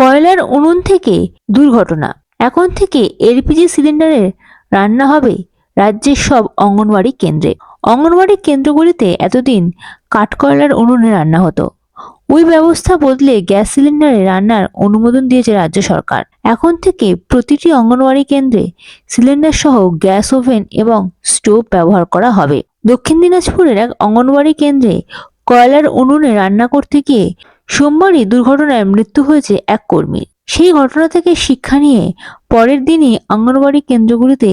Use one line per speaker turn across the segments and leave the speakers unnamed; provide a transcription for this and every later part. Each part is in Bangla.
কয়লার উনুন থেকে দুর্ঘটনা। এখন থেকে এলপিজি সিলিন্ডারে রান্না হবে রাজ্যের সব অঙ্গনওয়াড়ি কেন্দ্রে। অঙ্গনওয়াড়ি কেন্দ্রগুলিতে এতদিন কাঠকয়লার উনুনে রান্না হতো। ওই ব্যবস্থা বদলে গ্যাস সিলিন্ডারে রান্নার অনুমোদন দিয়েছে রাজ্য সরকার। এখন থেকে প্রতিটি অঙ্গনওয়াড়ি কেন্দ্রে সিলিন্ডার সহ গ্যাস ওভেন এবং স্টোভ ব্যবহার করা হবে। দক্ষিণ দিনাজপুরের এক অঙ্গনওয়াড়ি কেন্দ্রে কয়লার উনুনে রান্না করতে গিয়ে সোমবারই দুর্ঘটনায় মৃত্যু হয়েছে এক কর্মীর সেই ঘটনা থেকে শিক্ষা নিয়ে পরের দিনই অঙ্গনওয়াড়ি কেন্দ্রগুলিতে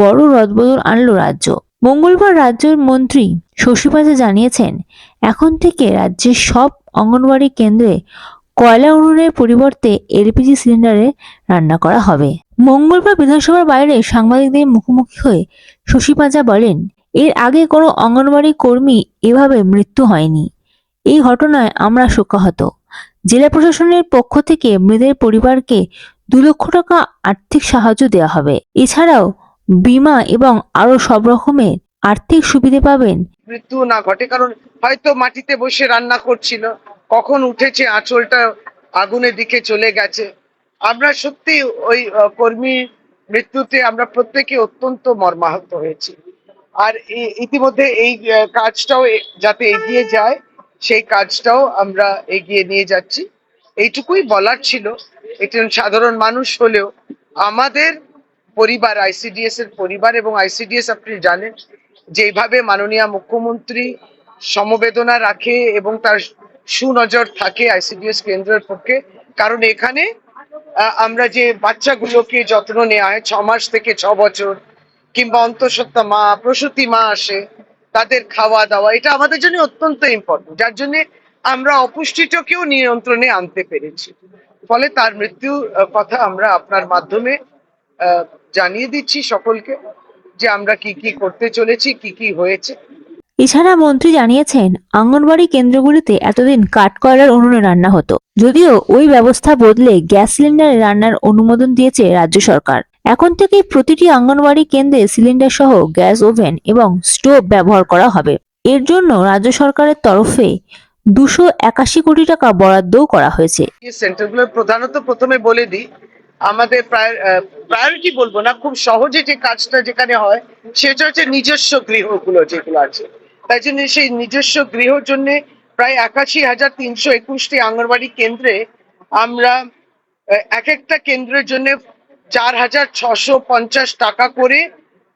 বড় রদবদল আনলো রাজ্য। মঙ্গলবার রাজ্যের মন্ত্রী শশী পাজা জানিয়েছেন, এখন থেকে রাজ্যের সব অঙ্গনওয়াড়ি কেন্দ্রে কয়লা উনুনের পরিবর্তে এলপিজি সিলিন্ডারে রান্না করা হবে। মঙ্গলবার বিধানসভার বাইরে সাংবাদিকদের মুখোমুখি হয়ে শশী পাজা বলেন, এর আগে কোনো অঙ্গনওয়াড়ি কর্মী এভাবে মৃত্যু হয়নি। এই ঘটনায় আমরা শোকাহত। জেলা প্রশাসনের পক্ষ থেকে মৃতের পরিবারকে দু লক্ষ টাকা আর্থিক সাহায্য দেওয়া হবে। এছাড়াও বীমা এবং আরও সব রকমের আর্থিক সুবিধে পাবেন।
মৃত্যু না ঘটে কারণ হয়তো মাটিতে বসে রান্না করছিল। কখন উঠেছে আঁচলটা আগুনের দিকে চলে গেছে। আমরা সত্যি ওই কর্মী মৃত্যুতে আমরা প্রত্যেকে অত্যন্ত মর্মাহত হয়েছি। আর ইতিমধ্যে এই কাজটাও যাতে এগিয়ে যায় সেই কাজটাও আমরা এগিয়ে নিয়ে যাচ্ছি। এইটুকুই বলার ছিল। একজন সাধারণ মানুষ হলেও আমাদের পরিবার আইসিডিএস এর পরিবার এবং আইসিডিএস আপনি জানেন যেভাবে মাননীয় মুখ্যমন্ত্রী সমবেদনা রাখে এবং তার সুনজর থাকে আইসিডিএস কেন্দ্রের পক্ষে, কারণ এখানে আমরা যে বাচ্চাগুলোকে যত্ন নেওয়া হয় ছ মাস থেকে ছ বছর কিংবা অন্তঃসত্ত্বা মা, প্রসূতি মা আসে তাদের খাওয়া দাওয়া, এটা আমাদের জন্য অত্যন্ত ইম্পর্টেন্ট যার জন্য আমরা অপুষ্টিটাকেও নিয়ন্ত্রণে আনতে পেরেছি। ফলে তার মৃত্যু কথা আমরা আপনার মাধ্যমে জানিয়ে দিচ্ছি সকলকে যে আমরা কি কি করতে চলেছি, কি কি হয়েছে।
এছাড়া মন্ত্রী জানিয়েছেন অঙ্গনবাড়ি কেন্দ্রগুলিতে এতদিন কাঠকয়লার উনুনে রান্না হতো। যদিও ওই ব্যবস্থা বদলে গ্যাস সিলিন্ডারে রান্নার অনুমোদন দিয়েছে রাজ্য সরকার। এখন থেকে প্রতিটি অঙ্গনবাড়ি কেন্দ্রে সিলিন্ডার সহ গ্যাস ওভেন এবং স্টোভ ব্যবহার করা হবে। এর জন্য রাজ্য সরকারের তরফে দুশো একাশি কোটি টাকা বরাদ্দও করা হয়েছে।
সেন্টারগুলো প্রধানত প্রথমে বলে দিই, আমাদের প্রায়োরিটি বলব না, খুব সহজে যে কাজটা যেখানে হয়, সেটা হচ্ছে নিজস্ব গৃহগুলো যেগুলো আছে। তাই জন্য সেই নিজস্ব গৃহর জন্য প্রায় একাশি হাজার তিনশো একুশটি আঙ্গনবাড়ি কেন্দ্রে আমরা এক একটা কেন্দ্রের জন্য চার হাজার ছশো পঞ্চাশ টাকা করে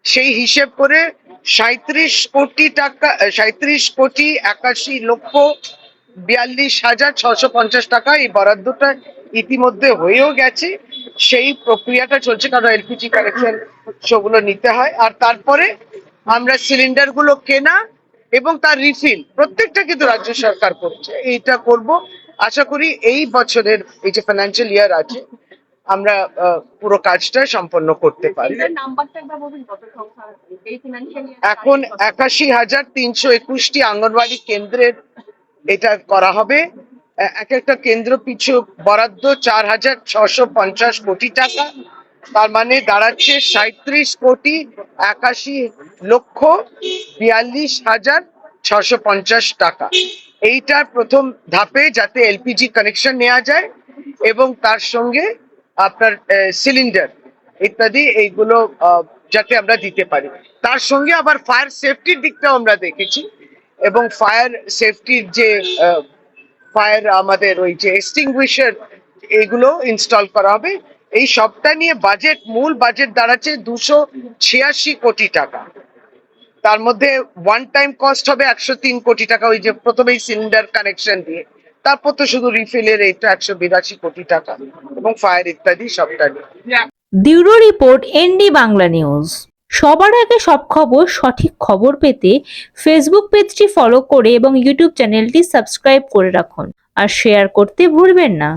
সেই হিসেব করে সাঁত্রিশ কোটি টাকা সাঁত্রিশ কোটি একাশি লক্ষ বিয়াল্লিশ হাজার ছশো পঞ্চাশ টাকা এই বরাদ্দটা ইতিমধ্যে হয়েও গেছে। সেই প্রক্রিয়াটা চলছে কারণ এলপিজি কানেকশন সেগুলো নিতে হয়। আর তারপরে আমরা সিলিন্ডারগুলো কেনা এবং তার রিফিল প্রত্যেকটা কিন্তু রাজ্য সরকার করছে। এইটা করব। আশা করি এই বছরের এই যে ফাইন্যান্সিয়াল ইয়ার আছে আমরা পুরো কাজটা সম্পন্ন করতে পারি
ফিনান্সিয়াল
এখন একাশি হাজার তিনশো একুশটি আঙ্গনবাড়ি কেন্দ্রের এটা করা হবে। এক একটা কেন্দ্র পিছু বরাদ্দ চার হাজার ছশো পঞ্চাশ কোটি টাকা। তার মানে দাঁড়াচ্ছে সাঁত্রিশ কোটি একাশি লক্ষ বিয়াল্লিশ হাজার ছশো পঞ্চাশ টাকা। এইটার প্রথম ধাপে যাতে এলপিজি কানেকশন নেওয়া যায় এবং তার সঙ্গে আপনার সিলিন্ডার ইত্যাদি এইগুলো যাতে আমরা দিতে পারি। তার সঙ্গে আবার ফায়ার সেফটির দিকটাও আমরা দেখেছি এবং ফায়ার সেফটির যে ফায়ার আমাদের ওই যে এক্সটিংগুইশার, এগুলো ইনস্টল করা হবে। এই সবটা নিয়ে বাজেট মূল বাজেট দাঁড়াচ্ছে দুশো ছিয়াশি কোটি টাকা। তার মধ্যে ওয়ান টাইম কস্ট হবে একশো তিন কোটি টাকা, ওই যে প্রথমেই সিলিন্ডার কানেকশন দিয়ে। তারপর তো শুধু রিফিলের এইটা একশো বিরাশি কোটি টাকা এবং ফায়ার ইত্যাদি সবটা নিয়ে।
Bureau report ND Bangla news. সবার আগে সব খবর, সঠিক খবর পেতে ফেসবুক পেজটি ফলো করে এবং ইউটিউব চ্যানেলটি সাবস্ক্রাইব করে রাখুন। আর শেয়ার করতে ভুলবেন না।